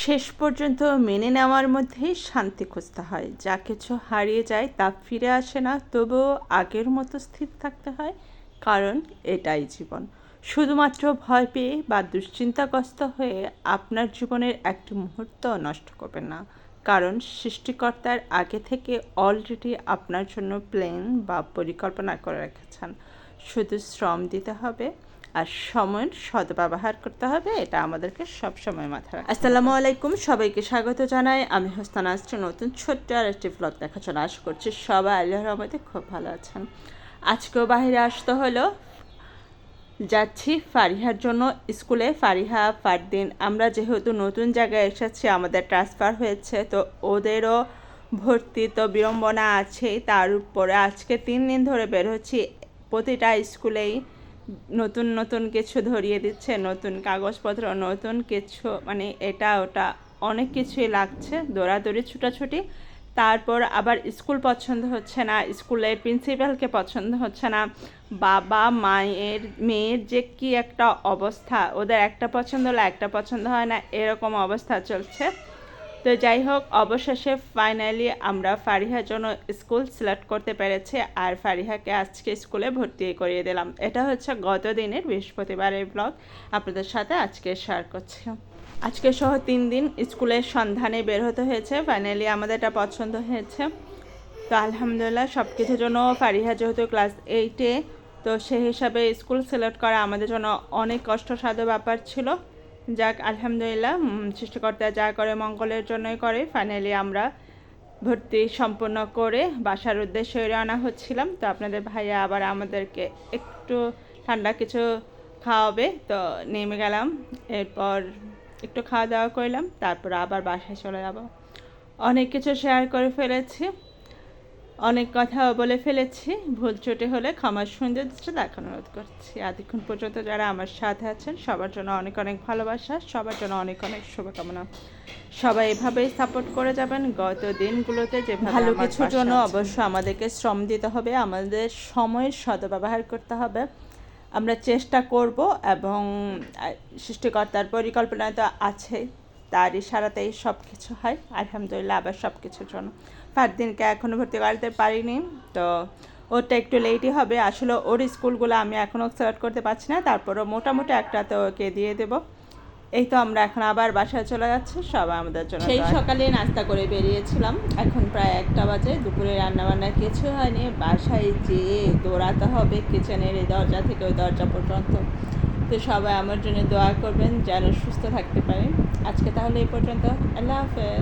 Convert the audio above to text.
শেষ পর্যন্ত মেনে নেওয়ার মধ্যেই শান্তি খুঁজতে হয়। যা কিছু হারিয়ে যায় তা ফিরে আসে না, তবুও আগের মতো স্থির থাকতে হয়, কারণ এটাই জীবন। শুধুমাত্র ভয় পেয়ে বা দুশ্চিন্তাগ্রস্ত হয়ে আপনার জীবনের একটি মুহূর্ত নষ্ট করবেন না, কারণ সৃষ্টিকর্তার আগে থেকে অলরেডি আপনার জন্য প্ল্যান বা পরিকল্পনা করে রেখেছেন। শুধু শ্রম দিতে হবে আর সময়ের সদ্ব্যবহার করতে হবে, এটা আমাদেরকে সবসময় মাথায় রাখতে আসসালামু আলাইকুম, সবাইকে স্বাগত জানাই। আমি হোস্তান আসছি, নতুন ছোট্ট আর একটি ব্লগ দেখার জন্য আশা করছি সবাই আল্লাহর রহমতে খুব ভালো আছেন। আজকেও বাইরে আসতে হলো। যাচ্ছি ফারিহার জন্য স্কুলে। ফারিহা, ফারদিন, আমরা যেহেতু নতুন জায়গায় এসেছি, আমাদের ট্রান্সফার হয়েছে, তো ওদেরও ভর্তি তো বিড়ম্বনা আছেই। তার উপরে আজকে তিন দিন ধরে বের হচ্ছি, প্রতিটা স্কুলেই নতুন নতুন কিছু ধরিয়ে দিচ্ছে, নতুন কাগজপত্র, নতুন কিছু মানে এটা, ওটা, অনেক কিছুই লাগছে, দৌড়াদৌড়ি, ছুটাছুটি। তারপর আবার স্কুল পছন্দ হচ্ছে না, স্কুলের প্রিন্সিপালকে পছন্দ হচ্ছে না, বাবা, মায়ের, মেয়ের যে কি একটা অবস্থা, ওদের একটা পছন্দ হলে একটা পছন্দ হয় না, এরকম অবস্থা চলছে। তো যাই হোক, অবশেষে ফাইনালি আমরা ফারিহার জন্য স্কুল সিলেক্ট করতে পেরেছি আর ফারিহাকে আজকে স্কুলে ভর্তি করিয়ে দিলাম। এটা হচ্ছে গত দিনের বৃহস্পতিবারের ব্লগ আপনাদের সাথে আজকে শেয়ার করছি। আজকে সহ তিন দিন স্কুলের সন্ধানে বের হতে হয়েছে। ফাইনালি আমাদের এটা পছন্দ হয়েছে। তো আলহামদুলিল্লাহ সব কিছুর জন্য ফারিহা যেহেতু ক্লাস এইটে তো সেই হিসাবে স্কুল সিলেক্ট করা আমাদের জন্য অনেক কষ্টসাধ্য ব্যাপার ছিল। যাক, আলহামদুলিল্লাহ সৃষ্টিকর্তা যা করে মঙ্গলের জন্যই করে ফাইনালি আমরা ভর্তি সম্পূর্ণ করে বাসার উদ্দেশ্যে রওনা হচ্ছিলাম। তো আপনাদের ভাইয়া আবার আমাদেরকে একটু ঠান্ডা কিছু খাওয়াবে, তো নেমে গেলাম, এরপর একটু খাওয়া দাওয়া করলাম, তারপর আবার বাসায় চলে যাব। অনেক কিছু শেয়ার করে ফেলেছি। অনেক কথা বলে ফেলেছি। ভুল চুটি হলে ক্ষমার সৌন্দর্য দেখানো অনুরোধ করছি। এতক্ষণ পর্যন্ত যারা আমার সাথে আছেন সবার জন্য অনেক অনেক ভালোবাসা সবার জন্য অনেক অনেক শুভকামনা। সবাই এভাবেই সাপোর্ট করে যাবেন। গত দিনগুলোতে যে ভালো কিছুর জন্য অবশ্য আমাদেরকে শ্রম দিতে হবে আমাদের সময়ের সদ্ব্যবহার করতে হবে। আমরা চেষ্টা করব এবং সৃষ্টিকর্তার পরিকল্পনা তো আছে তার ইশারাতেই সব কিছু হয়। আলহামদুলিল্লাহ আবার সব কিছুর জন্য। ফারদিনকে এখনও ভর্তি করাতে পারিনি তো ওরটা একটু লেটই হবে। আসলে ওর স্কুলগুলো আমি এখনও সিলেক্ট করতে পারছি না তারপরও মোটামুটি একটা তো ওকে দিয়ে দেবো। এই তো আমরা এখন আবার বাসায় চলে যাচ্ছি সবাই আমাদের জন্য সেই সকালে নাস্তা করে বেরিয়েছিলাম। এখন প্রায় একটা বাজে দুপুরে রান্নাবান্না কিছু হয়নি। বাসায় যেয়ে দৌড়াতে হবে কিচেনের এই দরজা থেকে ওই দরজা পর্যন্ত। তো সবাই আমার জন্য দোয়া করবেন যেন সুস্থ থাকতে পারে। আজকে তাহলে এই পর্যন্ত। আল্লাহ হাফেজ।